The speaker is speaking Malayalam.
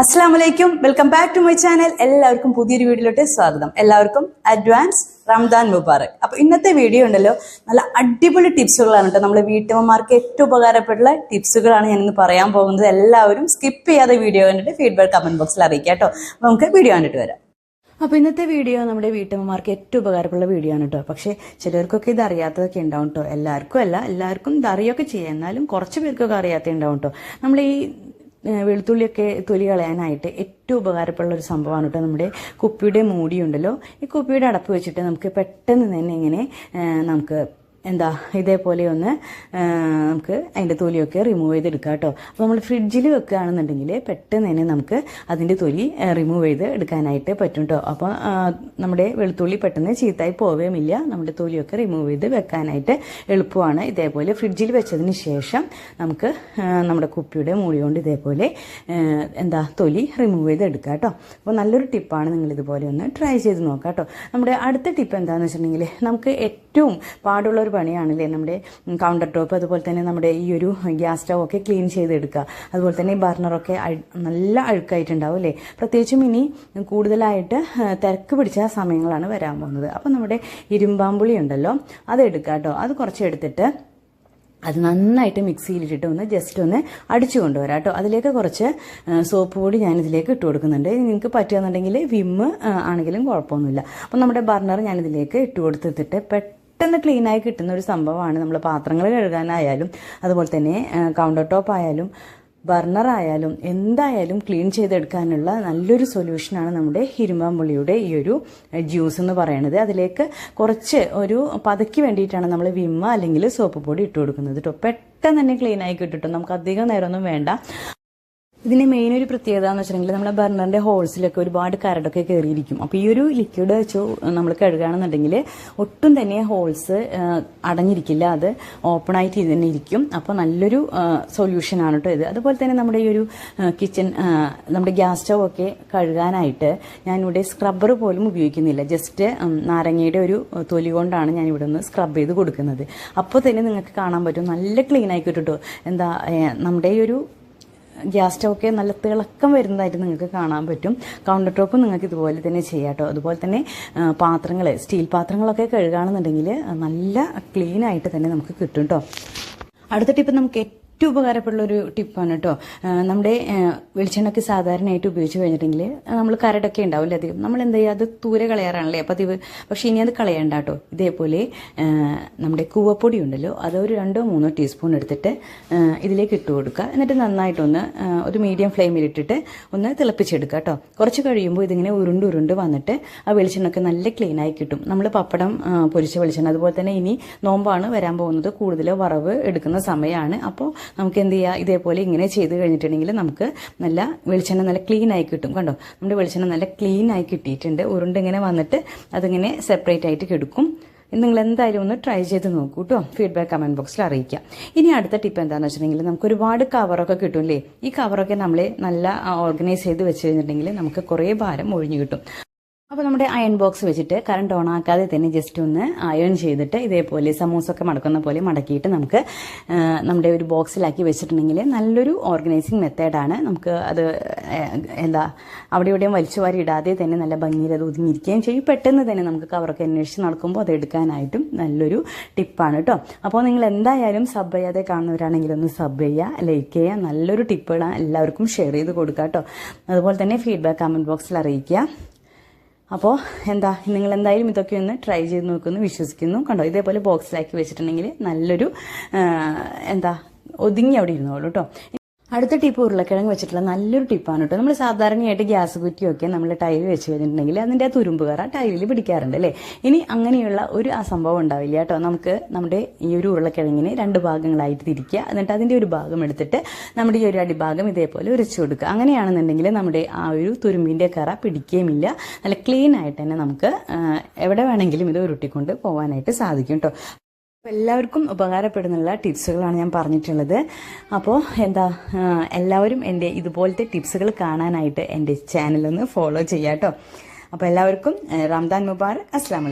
അസ്സാം വലൈക്കും welcome back to my channel. എല്ലാവർക്കും പുതിയൊരു വീഡിയോയിലോട്ട് സ്വാഗതം. എല്ലാവർക്കും അഡ്വാൻസ് റംദാൻ മുബാറക്. അപ്പൊ ഇന്നത്തെ വീഡിയോ ഉണ്ടല്ലോ നല്ല അടിപൊളി ടിപ്സുകളാണ് കേട്ടോ. നമ്മുടെ വീട്ടമ്മമാർക്ക് ഏറ്റവും ഉപകാരപ്പെട്ടുള്ള ടിപ്സുകളാണ് ഞാൻ ഇന്ന് പറയാൻ പോകുന്നത്. എല്ലാവരും സ്കിപ്പ് ചെയ്യാതെ വീഡിയോ കണ്ടിട്ട് ഫീഡ്ബാക്ക് കമന്റ് ബോക്സിൽ അറിയിക്കാം കേട്ടോ. അപ്പൊ നമുക്ക് വീഡിയോ കണ്ടിട്ട് വരാം. അപ്പോൾ ഇന്നത്തെ വീഡിയോ നമ്മുടെ വീട്ടമ്മമാർക്ക് ഏറ്റവും ഉപകാരമുള്ള വീഡിയോ ആണ് കേട്ടോ. പക്ഷേ ചിലർക്കൊക്കെ ഇത് അറിയാത്തതൊക്കെ ഉണ്ടാവും കേട്ടോ. എല്ലാവർക്കും അല്ല എല്ലാവർക്കും ഇത് അറിയൊക്കെ ചെയ്യാം. എന്നാലും കുറച്ച് പേർക്കൊക്കെ അറിയാത്ത ഉണ്ടാവും കേട്ടോ. നമ്മൾ ഈ വെളുത്തുള്ളിയൊക്കെ തൊലി കളയാനായിട്ട് ഏറ്റവും ഉപകാരപ്പെടുന്ന ഒരു സംഭവമാണ് കേട്ടോ നമ്മുടെ കുപ്പിയുടെ മൂടിയുണ്ടല്ലോ. ഈ കുപ്പിയുടെ അടപ്പ് വെച്ചിട്ട് നമുക്ക് പെട്ടെന്ന് തന്നെ ഇങ്ങനെ നമുക്ക് എന്താ ഇതേപോലെ ഒന്ന് നമുക്ക് അതിന്റെ തൊലിയൊക്കെ റിമൂവ് ചെയ്തെടുക്കാം കേട്ടോ. അപ്പോൾ നമ്മൾ ഫ്രിഡ്ജിൽ വെക്കുകയാണെന്നുണ്ടെങ്കിൽ പെട്ടെന്ന് തന്നെ നമുക്ക് അതിന്റെ തൊലി റിമൂവ് ചെയ്ത് എടുക്കാനായിട്ട് പറ്റും കേട്ടോ. അപ്പോൾ നമ്മുടെ വെളുത്തുള്ളി പെട്ടെന്ന് ചീത്തായി പോവുകയുമില്ല നമ്മുടെ തൊലിയൊക്കെ റിമൂവ് ചെയ്ത് വെക്കാനായിട്ട് എളുപ്പമാണ്. ഇതേപോലെ ഫ്രിഡ്ജിൽ വെച്ചതിന് ശേഷം നമുക്ക് നമ്മുടെ കുപ്പിയുടെ മൂടി കൊണ്ട് ഇതേപോലെ എന്താ തൊലി റിമൂവ് ചെയ്ത് എടുക്കാം കേട്ടോ. അപ്പോൾ നല്ലൊരു ടിപ്പാണ് നിങ്ങൾ ഇതുപോലെ ഒന്ന് ട്രൈ ചെയ്ത് നോക്കാം കേട്ടോ. നമ്മുടെ അടുത്ത ടിപ്പ് എന്താണെന്ന് വെച്ചിട്ടുണ്ടെങ്കിൽ നമുക്ക് ഏറ്റവും പാടുള്ള ഒരു പണിയാണല്ലേ നമ്മുടെ കൗണ്ടർ ടോപ്പ് അതുപോലെ തന്നെ നമ്മുടെ ഈ ഒരു ഗ്യാസ് സ്റ്റവ് ഒക്കെ ക്ലീൻ ചെയ്തെടുക്കുക. അതുപോലെ തന്നെ ഈ ബർണറൊക്കെ നല്ല അഴുക്കായിട്ടുണ്ടാവും അല്ലേ പ്രത്യേകിച്ചും ഇനി കൂടുതലായിട്ട് തിരക്ക് പിടിച്ച സമയങ്ങളാണ് വരാൻ പോകുന്നത്. അപ്പോൾ നമ്മുടെ ഇരുമ്പാമ്പുളി ഉണ്ടല്ലോ അത് എടുക്കുക കേട്ടോ. അത് കുറച്ച് എടുത്തിട്ട് അത് നന്നായിട്ട് മിക്സിയിലിട്ടിട്ട് ഒന്ന് ജസ്റ്റ് ഒന്ന് അടിച്ചു കൊണ്ടുവരാം കേട്ടോ. അതിലേക്ക് കുറച്ച് സോപ്പ് പൊടി ഞാൻ ഇതിലേക്ക് ഇട്ട് കൊടുക്കുന്നുണ്ട്. നിങ്ങൾക്ക് പറ്റുകയെന്നുണ്ടെങ്കിൽ വിമ്മ് ആണെങ്കിലും കുഴപ്പമൊന്നുമില്ല. അപ്പം നമ്മുടെ ബർണർ ഞാനിതിലേക്ക് ഇട്ട് കൊടുത്തിട്ട് പെട്ടെന്ന് ക്ലീനായി കിട്ടുന്ന ഒരു സംഭവമാണ് നമ്മൾ പാത്രങ്ങൾ കഴുകാനായാലും അതുപോലെ തന്നെ കൗണ്ടർ ടോപ്പ് ആയാലും ബർണർ ആയാലും എന്തായാലും ക്ലീൻ ചെയ്തെടുക്കാനുള്ള നല്ലൊരു സൊല്യൂഷനാണ് നമ്മുടെ ഇരുമ്പാമ്പുള്ളിയുടെ ഈ ഒരു ജ്യൂസ് എന്ന് പറയുന്നത് അതിലേക്ക് കുറച്ച് ഒരു പതയ്ക്ക് വേണ്ടിയിട്ടാണ് നമ്മൾ വിമ്മ അല്ലെങ്കിൽ സോപ്പ് പൊടി ഇട്ട് കൊടുക്കുന്നത് കേട്ടോ പെട്ടെന്ന് തന്നെ ക്ലീൻ ആയി കിട്ടും നമുക്ക് അധികം നേരമൊന്നും വേണ്ട. ഇതിന്റെ മെയിൻ ഒരു പ്രത്യേകത എന്ന് വെച്ചിട്ടുണ്ടെങ്കിൽ നമ്മുടെ ബർണറിന്റെ ഹോൾസിലൊക്കെ ഒരുപാട് കരടൊക്കെ കയറിയിരിക്കും അപ്പോൾ ഈ ഒരു ലിക്വിഡ് വെച്ച് നമ്മൾ കഴുകുകയാണെന്നുണ്ടെങ്കിൽ ഒട്ടും തന്നെ ഹോൾസ് അടഞ്ഞിരിക്കില്ല. അത് ഓപ്പൺ ആയിട്ട് തന്നെ ഇരിക്കും. അപ്പോൾ നല്ലൊരു സൊല്യൂഷൻ ആണ് കേട്ടോ ഇത്. അതുപോലെ തന്നെ നമ്മുടെ ഈ ഒരു കിച്ചൺ നമ്മുടെ ഗ്യാസ് സ്റ്റവ് ഒക്കെ കഴുകാനായിട്ട് ഞാനിവിടെ സ്ക്രബ്ബർ പോലും ഉപയോഗിക്കുന്നില്ല. ജസ്റ്റ് നാരങ്ങയുടെ ഒരു തൊലി കൊണ്ടാണ് ഞാൻ ഇവിടെ നിന്ന് സ്ക്രബ് ചെയ്ത് കൊടുക്കുന്നത്. അപ്പോൾ തന്നെ നിങ്ങൾക്ക് കാണാൻ പറ്റും. നല്ല ക്ലീൻ ആയിക്കോട്ടോ എന്താ നമ്മുടെ ഈ ഒരു ഗ്യാസ് സ്റ്റൗക്കെ നല്ല തിളക്കം വരുന്നതായിട്ട് നിങ്ങൾക്ക് കാണാൻ പറ്റും. കൗണ്ടർ ടോപ്പ് നിങ്ങൾക്ക് ഇതുപോലെ തന്നെ ചെയ്യാം കേട്ടോ. അതുപോലെ തന്നെ പാത്രങ്ങൾ സ്റ്റീൽ പാത്രങ്ങളൊക്കെ കഴുകുകയാണെന്നുണ്ടെങ്കിൽ നല്ല ക്ലീൻ ആയിട്ട് തന്നെ നമുക്ക് കിട്ടും കേട്ടോ. അടുത്ത ടിപ്പ് നമുക്ക് ഏറ്റവും ഒരു ടിപ്പാണ് കേട്ടോ നമ്മുടെ വെളിച്ചെണ്ണയ്ക്ക് സാധാരണയായിട്ട് ഉപയോഗിച്ച് കഴിഞ്ഞിട്ടുണ്ടെങ്കിൽ നമ്മൾ കരടൊക്കെ ഉണ്ടാവില്ല അധികം. നമ്മൾ എന്താ ചെയ്യുക അത് തൂരെ കളയാറാണല്ലേ? പതിവ് പക്ഷേ ഇനി അത് കളയണ്ട കേട്ടോ ഇതേപോലെ നമ്മുടെ കൂവപ്പൊടി ഉണ്ടല്ലോ അത് ഒരു രണ്ടോ മൂന്നോ ടീസ്പൂൺ എടുത്തിട്ട് ഇതിലേക്ക് ഇട്ട് കൊടുക്കുക. എന്നിട്ട് നന്നായിട്ടൊന്ന് ഒരു മീഡിയം ഫ്ലെയിമിൽ ഇട്ടിട്ട് ഒന്ന് തിളപ്പിച്ചെടുക്കുക കേട്ടോ കുറച്ച് കഴിയുമ്പോൾ ഇതിങ്ങനെ ഉരുണ്ട് ഉരുണ്ട് വന്നിട്ട് ആ വെളിച്ചെണ്ണൊക്കെ നല്ല ക്ലീൻ ആയി കിട്ടും. നമ്മൾ പപ്പടം പൊരിച്ച വെളിച്ചെണ്ണ അതുപോലെ തന്നെ ഇനി നോമ്പാണ് വരാൻ പോകുന്നത്. കൂടുതൽ വറവ് എടുക്കുന്ന സമയമാണ് അപ്പോൾ നമുക്ക് എന്ത് ചെയ്യുക ഇതേപോലെ ഇങ്ങനെ ചെയ്ത് കഴിഞ്ഞിട്ടുണ്ടെങ്കിൽ നമുക്ക് നല്ല വെളിച്ചെണ്ണ നല്ല ക്ലീൻ ആയി കിട്ടും. കണ്ടോ? നമ്മുടെ വെളിച്ചെണ്ണ നല്ല ക്ലീൻ ആയി കിട്ടിയിട്ടുണ്ട്. ഉരുണ്ട് ഇങ്ങനെ വന്നിട്ട് അതിങ്ങനെ സെപ്പറേറ്റ് ആയിട്ട് കിടക്കും. നിങ്ങൾ എന്തായാലും ഒന്ന് ട്രൈ ചെയ്ത് നോക്കൂ കേട്ടോ ഫീഡ്ബാക്ക് കമന്റ് ബോക്സിൽ അറിയിക്കാം. ഇനി അടുത്ത ടിപ്പ് എന്താണെന്ന് വെച്ചിട്ടുണ്ടെങ്കിൽ നമുക്ക് ഒരുപാട് കവറൊക്കെ കിട്ടും അല്ലേ ഈ കവറൊക്കെ നമ്മൾ നല്ല ഓർഗനൈസ് ചെയ്ത് വെച്ച് കഴിഞ്ഞിട്ടുണ്ടെങ്കിൽ നമുക്ക് കുറേ ഭാരം ഒഴിഞ്ഞു കിട്ടും. അപ്പോൾ നമ്മുടെ അയൺ ബോക്സ് വെച്ചിട്ട് കറണ്ട് ഓൺ ആക്കാതെ തന്നെ ജസ്റ്റ് ഒന്ന് അയൺ ചെയ്തിട്ട് ഇതേപോലെ സമൂസൊക്കെ മടക്കുന്ന പോലെ മടക്കിയിട്ട് നമുക്ക് നമ്മുടെ ഒരു ബോക്സിലാക്കി വെച്ചിട്ടുണ്ടെങ്കിൽ നല്ലൊരു ഓർഗനൈസിങ് മെത്തേഡാണ് നമുക്ക് അത് എന്താ അവിടെ ഇവിടെയും വലിച്ചു വാരി ഇടാതെ തന്നെ നല്ല ഭംഗിയിൽ അത് ഒതുങ്ങിയിരിക്കുകയും ചെയ്യും. പെട്ടെന്ന് തന്നെ നമുക്ക് കവറൊക്കെ അന്വേഷിച്ച് നടക്കുമ്പോൾ അത് എടുക്കാനായിട്ടും നല്ലൊരു ടിപ്പാണ് കേട്ടോ അപ്പോൾ നിങ്ങൾ എന്തായാലും സബ് ചെയ്യാതെ കാണുന്നവരാണെങ്കിൽ ഒന്ന് സബ് ചെയ്യുക ലൈക്ക് ചെയ്യുക. നല്ലൊരു ടിപ്പുകളാണ് എല്ലാവർക്കും ഷെയർ ചെയ്ത് കൊടുക്കുക കേട്ടോ അതുപോലെ തന്നെ ഫീഡ്ബാക്ക് കമന്റ് ബോക്സിൽ അറിയിക്കുക. അപ്പോൾ എന്താ നിങ്ങൾ എന്തായാലും ഇതൊക്കെ ഒന്ന് ട്രൈ ചെയ്ത് നോക്കുമെന്ന് വിശ്വസിക്കുന്നു. കണ്ടോ ഇതേപോലെ ബോക്സിലാക്കി വെച്ചിട്ടുണ്ടെങ്കിൽ നല്ലൊരു എന്താ ഒതുങ്ങി അവിടെ ഇരുന്നോളൂ കേട്ടോ അടുത്ത ടിപ്പ് ഉരുളക്കിഴങ്ങ് വെച്ചിട്ടുള്ള നല്ലൊരു ടിപ്പാണ് കേട്ടോ. നമ്മൾ സാധാരണയായിട്ട് ഗ്യാസ് കുറ്റിയൊക്കെ നമ്മൾ ടൈൽ വെച്ച് കഴിഞ്ഞിട്ടുണ്ടെങ്കിൽ അതിന്റെ ആ തുരുമ്പ് കറ ടൈലിൽ പിടിക്കാറുണ്ട് അല്ലേ? ഇനി അങ്ങനെയുള്ള ഒരു അസംഭവം സംഭവം ഉണ്ടാവില്ല കേട്ടോ. നമുക്ക് നമ്മുടെ ഈ ഒരു ഉരുളക്കിഴങ്ങിനെ രണ്ട് ഭാഗങ്ങളായിട്ട് തിരിക്കുക. എന്നിട്ട് അതിന്റെ ഒരു ഭാഗം എടുത്തിട്ട് നമ്മുടെ ഈ ഒരു അടിഭാഗം ഇതേപോലെ ഉരച്ചു കൊടുക്കുക. അങ്ങനെയാണെന്നുണ്ടെങ്കിൽ നമ്മുടെ ആ ഒരു തുരുമ്പിന്റെ കറ പിടിക്കുകയുമില്ല നല്ല ക്ലീൻ ആയിട്ട് തന്നെ നമുക്ക് എവിടെ വേണമെങ്കിലും ഇത് ഉരുട്ടിക്കൊണ്ട് പോകാനായിട്ട് സാധിക്കും കേട്ടോ. എല്ലാവർക്കും ഉപകാരപ്പെടുന്നുള്ള ടിപ്സുകളാണ് ഞാൻ പറഞ്ഞിട്ടുള്ളത്. അപ്പോൾ എന്താ എല്ലാവരും എന്റെ ഇതുപോലത്തെ ടിപ്സുകൾ കാണാനായിട്ട് എന്റെ ചാനലൊന്ന് ഫോളോ ചെയ്യാം കേട്ടോ അപ്പോൾ എല്ലാവർക്കും റംദാൻ മുബാറക്. അസ്ലാം